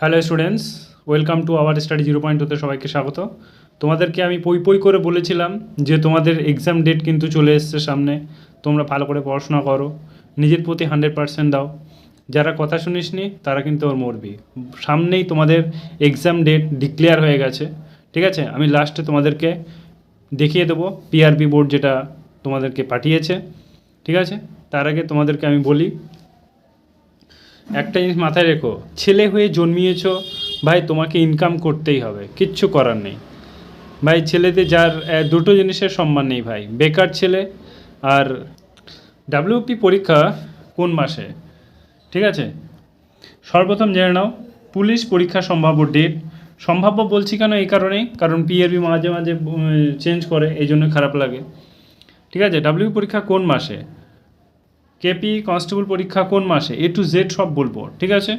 Hello students welcome to our study zero point টুতে সবাইকে স্বাগত। তোমাদেরকে আমি পই পই করে বলেছিলাম যে তোমাদের এক্সাম ডেট কিন্তু চলে এসছে সামনে। তোমরা ভালো করে পড়াশোনা করো। নিজের প্রতি হান্ড্রেড পার্সেন্ট দাও। যারা কথা শুনিসনি, তারা কিন্তু ওর মরবি। সামনেই তোমাদের এক্সাম ডেট ডিক্লেয়ার হয়ে গেছে। ঠিক আছে? আমি লাস্টে তোমাদেরকে দেখিয়ে দেবো। পিআরপি বোর্ড যেটা তোমাদেরকে পাঠিয়েছে। ঠিক আছে? তার আগে তোমাদেরকে আমি বলি একটা জিনিস মাথায় রেখো, ছেলে হয়ে জন্মিয়েছ, ভাই তোমাকে ইনকাম করতেই হবে, কিচ্ছু করার নেই। ভাই ছেলেতে যার দুটো জিনিসের সম্মান নেই ভাই, বেকার ছেলে আর ডাব্লিউপি পরীক্ষা কোন মাসে? ঠিক আছে? সর্বপ্রথম জেনে নাও, পুলিশ পরীক্ষা সম্ভাব্য ডেট সম্ভাব্য বলছি কেন এই কারণেই? কারণ পিআরবি মাঝে মাঝে চেঞ্জ করে এই জন্য খারাপ লাগে। ঠিক আছে? ডাব্লিউ পরীক্ষা কোন মাসে? কেপি কনস্টেবল পরীক্ষা কোন মাসে? এ টু জেড সব বলব। ঠিক আছে?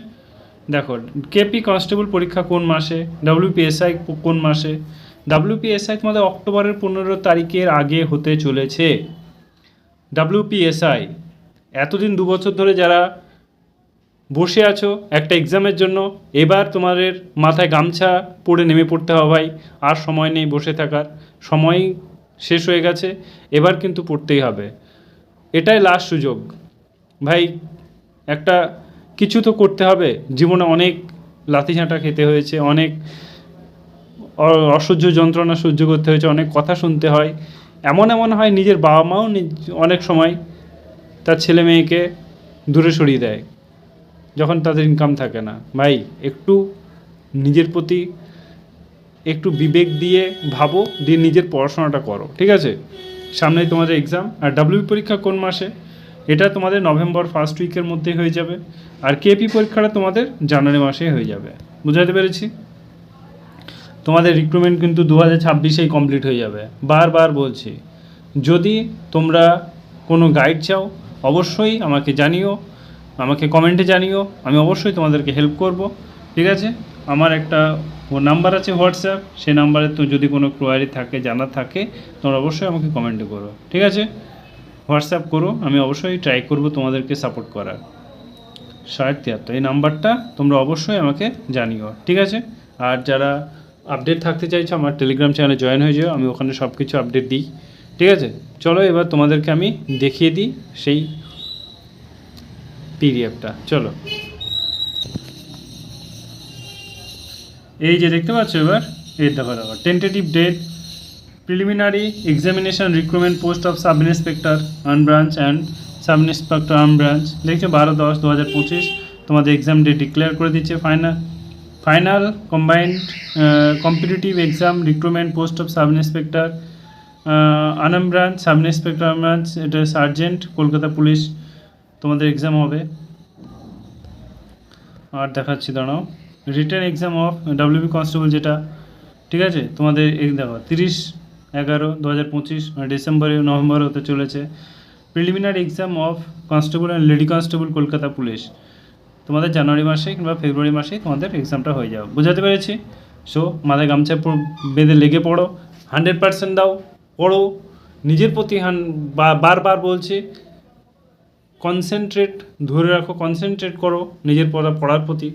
দেখো কেপি কনস্টেবল পরীক্ষা কোন মাসে? ডাব্লিউপিএসআই কোন মাসে? ডাব্লিউপিএসআই তোমাদের অক্টোবরের পনেরো তারিখের আগে হতে চলেছে। ডাব্লিউপিএসআই এতদিন দু বছর ধরে যারা বসে আছো একটা এক্সামের জন্য, এবার তোমাদের মাথায় গামছা পরে নেমে পড়তে হবে ভাই। আর সময় নেই বসে থাকার। সময় শেষ হয়ে গেছে, এবার কিন্তু পড়তেই হবে। এটাই লাস্ট সুযোগ। ভাই, একটা কিছু তো করতে হবে। জীবনে অনেক লাথিঝাঁটা খেতে হয়েছে, অনেক অসহ্য যন্ত্রণা সহ্য করতে হয়েছে, অনেক কথা শুনতে হয়। এমন এমন হয় নিজের বাবা মাও অনেক সময় তার ছেলে মেয়েকে দূরে সরিয়ে দেয়, যখন তাদের ইনকাম থাকে না। ভাই, একটু নিজের প্রতি একটু বিবেক দিয়ে ভাবো, দিয়ে নিজের পড়াশোনাটা করো, ঠিক আছে? সামনেই তোমাদের এক্সাম আর ডাব্লিউ পরীক্ষা কোন মাসে? এটা তোমাদের নভেম্বর ফার্স্ট উইকের মধ্যে হয়ে যাবে। আর কেপি পরীক্ষাটা তোমাদের জানুয়ারি মাসে হয়ে যাবে। বুঝাতে পেরেছি? তোমাদের রিক্রুটমেন্ট কিন্তু দু হাজার ছাব্বিশেই কমপ্লিট হয়ে যাবে। বারবার বলছি, যদি তোমরা কোনো গাইড চাও, অবশ্যই আমাকে জানিও, আমাকে কমেন্টে জানিও। আমি অবশ্যই তোমাদেরকে হেল্প করব। ঠিক আছে? আমার একটা ও নাম্বার আছে হোয়াটসঅ্যাপ সেই নাম্বারে তো যদি কোনো কোয়ারি থাকে জানা থাকে, তোমরা অবশ্যই আমাকে কমেন্টে করো, ঠিক আছে? হোয়াটসঅ্যাপ করো, আমি অবশ্যই ট্রাই করব তোমাদেরকে সাপোর্ট করার। ষাট তিয়াত্তর, এই নাম্বারটা তোমরা অবশ্যই আমাকে জানিও, ঠিক আছে? আর যারা আপডেট থাকতে চাইছো, আমার টেলিগ্রাম চ্যানেলে জয়েন হয়ে যাও, আমি ওখানে সব কিছু আপডেট দিই, ঠিক আছে? চলো এবার তোমাদেরকে আমি দেখিয়ে দিই সেই পিডিএফটা চলো। এই যে দেখতে পাচ্ছ এবার, এই দেখো দেখো tentative date preliminary examination recruitment post of sub inspector An branch and sub inspector An branch দেখছ, বারো দশ দু হাজার পঁচিশ, তোমাদের এক্সাম ডেট ডিক্লেয়ার করে দিচ্ছে final final combined competitive exam recruitment post of sub inspector Anam branch sub inspector Anam branch এটা সার্জেন্ট কলকাতা পুলিশ, তোমাদের এক্সাম হবে। আর দেখাচ্ছি, দাঁড়াও। Return exam of WB constable যেটা, ঠিক আছে? তোমাদের এই দেখো, তিরিশ এগারো দু হাজার পঁচিশ ডিসেম্বরে, নভেম্বরে হতে চলেছে। Preliminary exam of constable and lady constable Kolkata police. তোমাদের জানুয়ারি মাসে কিংবা ফেব্রুয়ারি মাসেই তোমাদের এক্সামটা হয়ে যাবে। বুঝাতে পেরেছি? সো মাথায় গামছা বেঁধে লেগে পড়ো। হান্ড্রেড পার্সেন্ট দাও, পড়ো। নিজের প্রতি হান বারবার বলছি কনসেন্ট্রেট ধরে রাখো কনসেন্ট্রেট করো নিজের পড়া, পড়ার প্রতি।